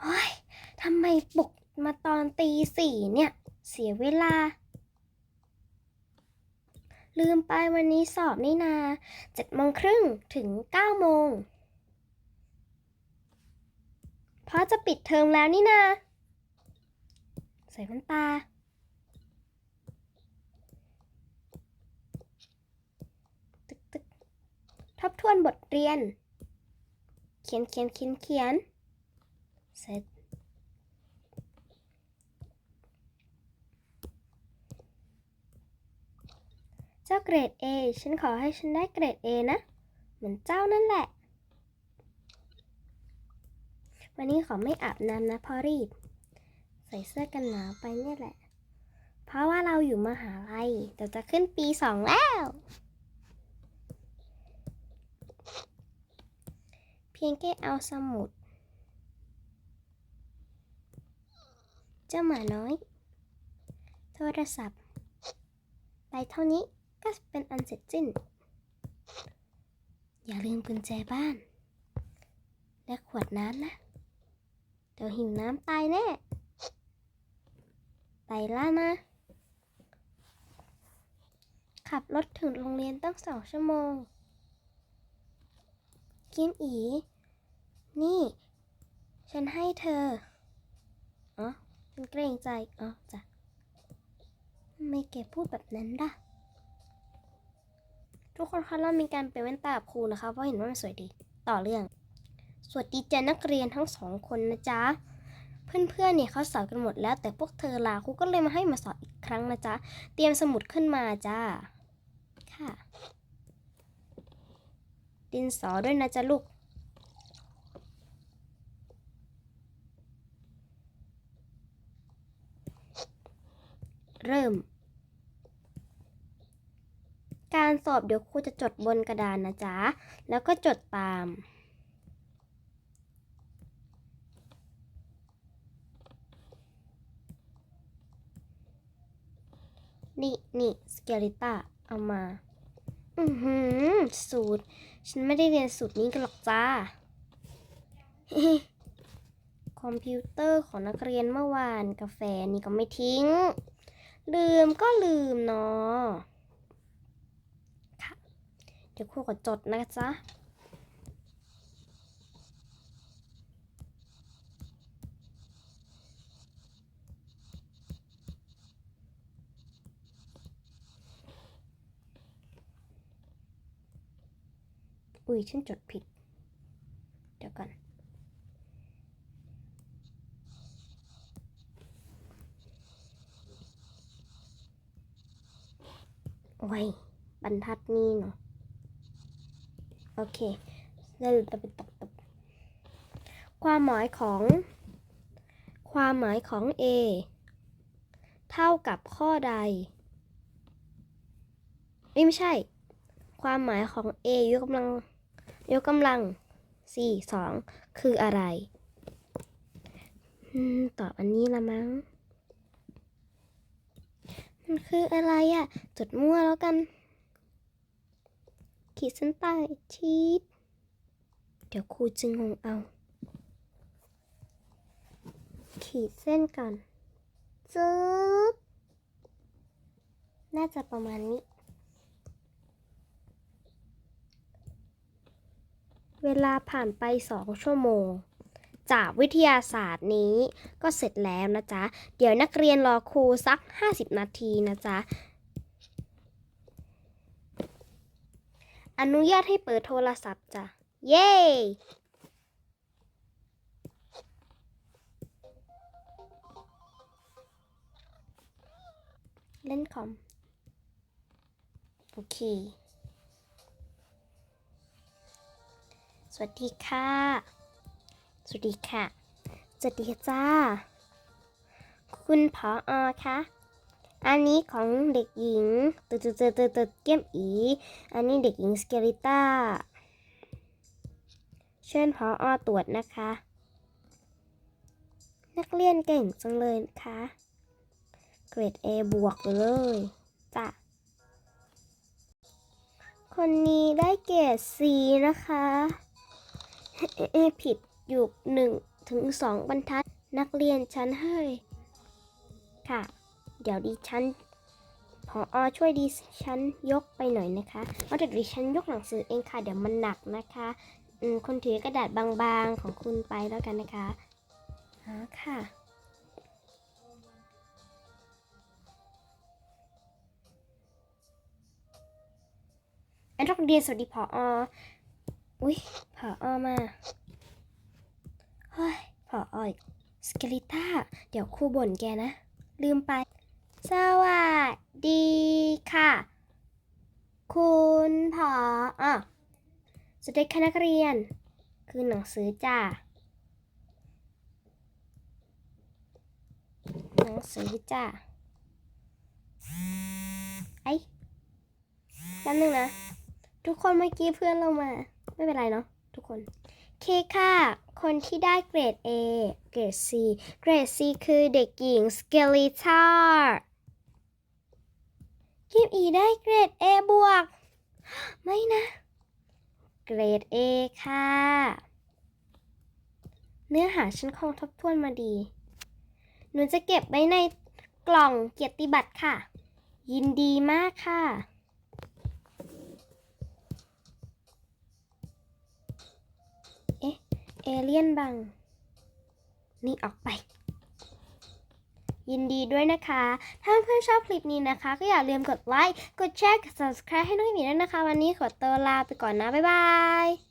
โอ้ยทำไมปลุกมาตอนตีสี่เนี่ย เสียเวลา ลืมไปวันนี้สอบนี่นาเจ็ดโมงครึ่งถึงเก้าโมงเพราะจะปิดเทอมแล้วนี่นาใส่แว่นตาตึกตึกทบทวนบทเรียน เขียนเขียนเขียนเขียน เสร็จเจ้าเกรด A ฉันขอให้ฉันได้เกรด A นะ เหมือนเจ้านั่นแหละ วันนี้ขอไม่อาบน้ำนะพอรีบ ใส่เสื้อกันหนาวไปเนี่ยแหละ เพราะว่าเราอยู่มหาลัยเดี๋ยวจะขึ้นปีสองแล้วเพียงแค่เอาสมุด เจ้าหมาน้อย โทรศัพท์ไปเท่านี้ก็เป็นอันเสร็จสิ้น อย่าลืมกุญแจบ้าน และขวดน้ำนะ เดี๋ยวหิวน้ำตายแน่ ไปล้วนะ ขับรถถึงโรงเรียนตั้งสองชั่วโมง กิมอี นี่ ฉันให้เธอันเกรงใจอ๋อจ้ะไม่แกพูดแบบนั้นล่ะ ทุกคนคะเรามีการไปเว้นตาครูนะคะ เพราะเห็นว่ามันสวยดี ต่อเรื่อง สวัสดีจ้านักเรียนทั้งสองคนนะจ๊ะ เพื่อนๆเนี่ยเขาสอบกันหมดแล้ว แต่พวกเธอลาครูก็เลยมาให้มาสอบอีกครั้งนะจ๊ะ เตรียมสมุดขึ้นมาจ้า ค่ะ ดินสอด้วยนะจ๊ะลูก เริ่ม การสอบเดี๋ยวครูจะจดบนกระดานนะจ๊ะ แล้วก็จดตาม นี่นี่สเกลิต้าเอามา อือหือ สูตร ฉันไม่ได้เรียนสูตรนี้กันหรอกจ้าคอมพิวเตอร์ของนักเรียนเมื่อวานกาแฟนี่ก็ไม่ทิ้ง ลืมก็ลืมเนาะค่ะ เดี๋ยวครูขอจดนะจ๊ะอุ้ยฉันจดผิด เดี๋ยวก่อน โอ้ยบรรทัดนี่เนาะโอเคเริ่มตะเป็นตบตบความหมายของ ความหมายของ A เท่ากับข้อใด ไม่ใช่ ความหมายของ A ยกกำลัง ยกกำลัง C สองคืออะไรอืมตอบอันนี้ละมั้ง มันคืออะไรอะ่ะ จดมั่วแล้วกัน ขีดเส้นใต้ชีดเดี๋ยวครูจึงงงเอา ขีดเส้นก่อนจึ๊บน่าจะประมาณนี้ เวลาผ่านไปสองชั่วโมง จากวิทยาศาสตร์นี้ ก็เสร็จแล้วนะจ๊ะ เดี๋ยวนักเรียนรอครูสัก 50 นาทีนะจ๊ะ อนุญาตให้เปิดโทรศัพท์จ้ะ เย้เล่นคอม โอเค สวัสดีค่ะ สวัสดีค่ะ สวัสดีจ้า คุณผออคะอันนี้ของเด็กหญิงตึดตึดตึดตึดตึดเกี้ยมอี อันนี้เด็กหญิงสเกลิต้า เชิญผออตรวจนะคะ นักเรียนเก่งจังเลยนะคะเกรด A บวกเลยจ้ะ คนนี้ได้เกรด C นะคะ เอ๊ะผิด อยู่หนึ่งถึงสองบรรทัด นักเรียนชั้นเฮ้ยค่ะ เดี๋ยวดิฉันพออช่วยดิฉันยกไปหน่อยนะคะเพราะเดี๋ยวดิฉันยกหนังสือเองค่ะ เดี๋ยวมันหนักนะคะอืมคนถือกระดาษบางๆของคุณไปแล้วกันนะคะอ๋อค่ะอันนักเรียนสวัสดีพอออุ้ยพออมา เฮ้ยพอออีกสเกลิต้า เดี๋ยวครูบ่นแกนะ ลืมไป สวัสดีค่ะ คุณพออสวัสดีค่ะนักเรียน คือหนังสือจ้าหนังสือจ้าไอ้แป๊บนึงนะ ทุกคนเมื่อกี้เพื่อนเรามา ไม่เป็นไรเนาะทุกคน เคค่ะ คนที่ได้เกรด A เกรด C เกรด C คือเด็กหญิงสเกลิตากิมอีได้เกรด A บวก ไม่นะ เกรด A ค่ะ เนื้อหาฉันคงทบทวนมาดี หนูจะเก็บไว้ในกล่องเกียรติบัตรค่ะ ยินดีมากค่ะ เอเลี่ยนบัง นี่ออกไป ยินดีด้วยนะคะ ถ้าเพื่อนชอบคลิปนี้นะคะ ก็อย่าลืมกดไลค์ กดแชร์ กด subscribe ให้น้องหมีด้วยนะคะ วันนี้ขอตัวลาไปก่อนนะ บ๊ายบาย